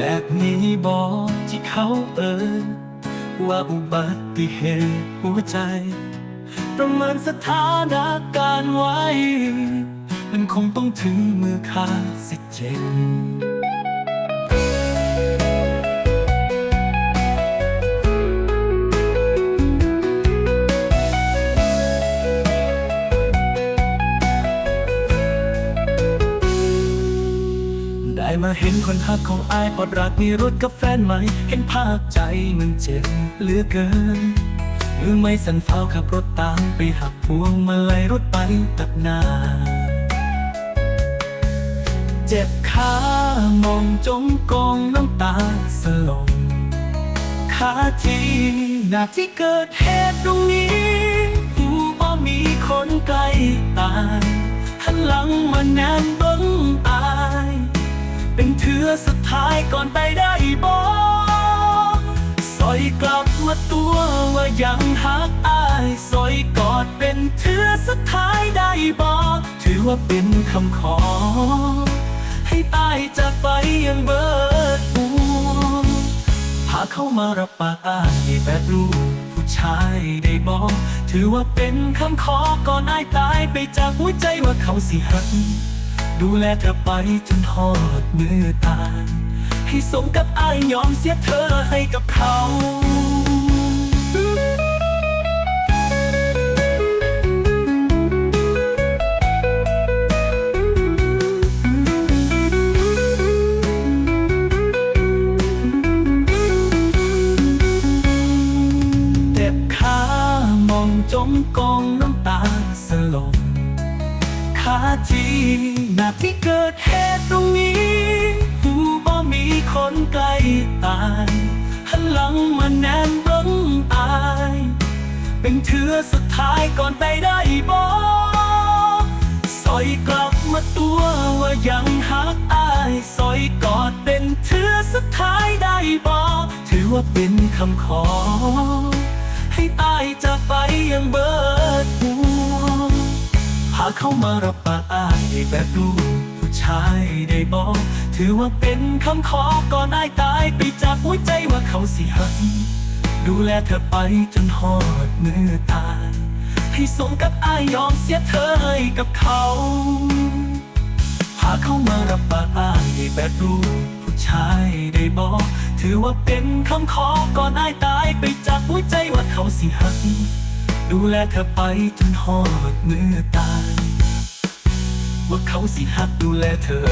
แบบนี้บอกที่เขาเอ่ยว่าอุบัติเหตุหัวใจ ประเมินสถานการณ์ไว้ มันคงต้องถึงมือข้าสิเจ็บ เห็นคนหักของอายปลดรักมีรถกับแฟนใหม่ เห็นภาพใจมันเจ็บเหลือเกินมือไม่สั่นเฝ้าขับรถตามไปหักพวงมาลัยรถไปตัดหน้า เจ็บขามองจมกองน้ำตาสลงขาทีหน้าที่เกิดเหตุตรงนี้หูว่มีคนใกล้ตายหันหลังมาแนนเบิ้งอา เป็นเถือสุดท้ายก่อนไปได้บอกสอยกลับมาตัวว่ายังหักอายสอยกอดเป็นเถือสุดท้ายได้บอกถือว่าเป็นคำขอ ให้ตายจากไปยังเบิดบัวพาเข้ามารับปากอายแบบรูปผู้ชายได้บอก ถือว่าเป็นคำขอก่อนอายตายไปจากหัวใจว่าเขาสิหัก ดูแลเธอไปจนหอดมือตายให้สมกับอายยอมเสียเธอให้กับเขาเจ็บขามองจมกองน้ำาทีหน้าที่เกิดเหตุตรงนี้หูบ่มีคนใกล้ตายหันหลังมาแนนเบิ้งอาย เป็นเถือสุดท้ายก่อนไปได้บอกสอยกลับมาตัวว่ายังหักอายสอยกอดเป็นเถือสุดท้ายได้บอกถือว่าเป็นคำขอ ให้ตายจากไปยังเบิดหัวหาก เข้ามารับปากอายแบบลูกผู้ชายได้บอกถือว่าเป็นคำขอก่อนอายตายไปจากหัวใจว่าเขาสิหักดูแลเธอไปจนหอดมือตายให้สมกับอายยอมเสียเธอให้กับเขาหาเข้ามารับปากอายแบบลูกผู้ชายได้บอกถือว่าเป็นคำขอก่อนอายตายไปจากหัวใจว่าเขาสิหัก ดูแลเธอไปจนหอดเมือตาย ว่าเขาสิหักดูแลเธอ